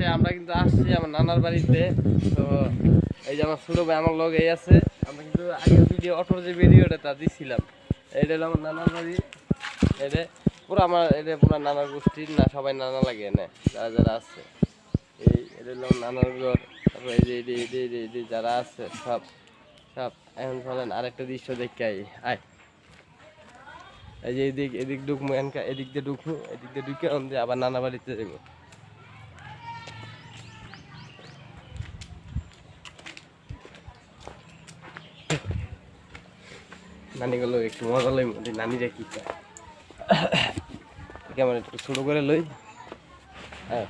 শেষে আমরা কিন্তু আসছি আমার নানার বাড়িতে। তো এই যে আমার ছোট ভাই, আমার লগেই আছে। আমরা কিন্তু আগের ভিডিও অটোর যে ভিডিওটা তা দিছিলাম। এটা হলো আমার নানার বাড়ি। এটা পুরো আমার এটা পুরো নানার গোষ্ঠীর না, সবাই নানা লাগে এনে, যারা যারা আছে। এই এটা হলো নানার ঘর, তারপর এই যে এই যে এই যে, এই যারা আছে, সব সব। এখন চলেন, আরেকটা দৃশ্য দেখে আই, আয়। এই যে এদিক এদিক ঢুকবো এদিক দিয়ে ঢুকবো এদিক দিয়ে ঢুকে আবার নানা বাড়িতে যাব নানিগুলো একটু মজা লই মধ্যে নানিরা কি একটু ছোট করে লই। হ্যাঁ।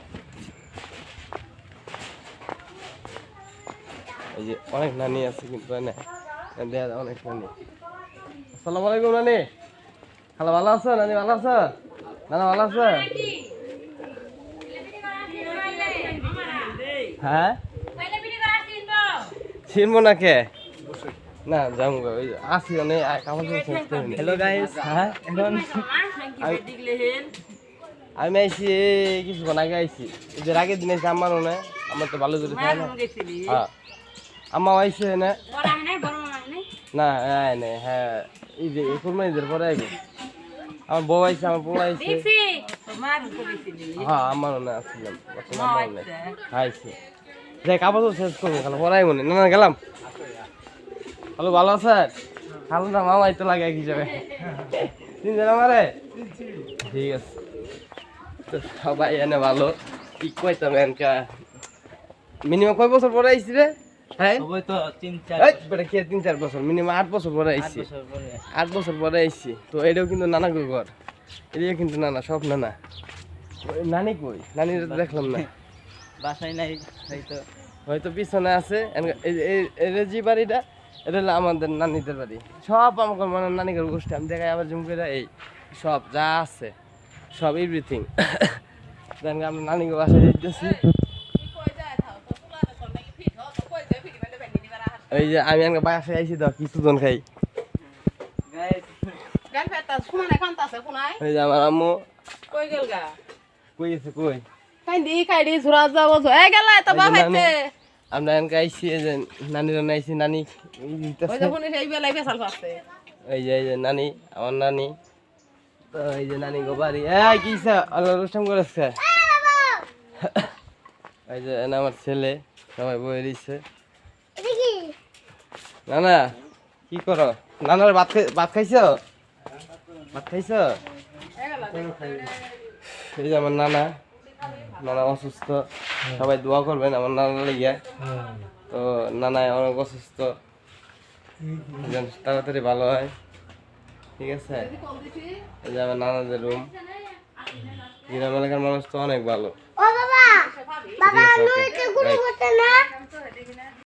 এই যে অনেক নানি আছে কিন্তু দেখা যায় অনেক নানি। আসসালামু আলাইকুম নানি। হ্যালো ভালো আছো? নানি ভালো আছো? নানা ভালো আছো? হ্যাঁ? চিনবো না কে না যাব ওই আসি মানে করে হ্যালো গাইস হ্যাঁ এখন আমি এই কিছুক্ষণ আগে আইছি। এই যে আগের দিন আইছি আমার মনে আমার তো ভালো করে খায় না। হ্যাঁ। আম্মা আইছে না না হ্যাঁ না হ্যাঁ। এই যে এই কুরবানিদের পরে আইবে। আমার বউ আইছে আমার বউ আইছে। হ্যাঁ আমার মনে আসছিলাম আমার আইছে। যাই কাপড় তো শেষ করব খালো পরাই মনে না না গেলাম। হ্যালো ভালো খালো না মামাই তো লাগে কি যাবে? চিনছেন আমারে? ঠিক আছে। তো সবাই এনে ভালো। কি কইতাম এনকা মিনিমাম কয় বছর পরে আইছি রে? হ্যাঁ? তো তিন চার তিন চার বছর? মিনিমাম আট বছর পরে আইছি। আট বছর পরে। আইছি। তো এটাও কিন্তু নানা ঘর। এটাও কিন্তু নানা সব নানা। নানি কই? নানি দেখলাম না। বাসায় নাই তাই তো হয়তো পিছনে আছে। এই যে বাড়িটা এটা হলো আমাদের নানিদের বাড়ি। সব আমাকে মানে নানিকের গোষ্ঠী আমি দেখাই আবার জুম করে এই সব যা আছে সব এভরিথিং দেন আমরা নানিকে বাসায় দিতেছি। এই যে আমি আমাকে বাসায় আইছি তো কিছু কিছুজন খাই। এই যে আমার আম্মু। কই গেল গা? কই আছে কই? কাইন্দি কাইদি ঝুরা যাব এ গেলা তো নানি- আমরা এনকে আইছি যে নানির আইছি নানি এই যে এই যে এই যে নানি আমার নানি। তো এই যে নানি গো বাড়ি এই কি আল্লাহ রুস্টাম করেছে। এই যে আমার ছেলে সবাই বয়ে দিচ্ছে নানা কি করো? নানার ভাত ভাত খাইছো? ভাত খাইছো? এই যে আমার নানা। নানা অসুস্থ সবাই দোয়া করবেন আমার নানা লাগিয়া তো নানা অনেক অসুস্থ। যেন তাড়াতাড়ি ভালো হয়। ঠিক আছে? এই যে আমার নানাদের রুম গ্রাম এলাকার মানুষ তো অনেক ভালো। ও বাবা বাবা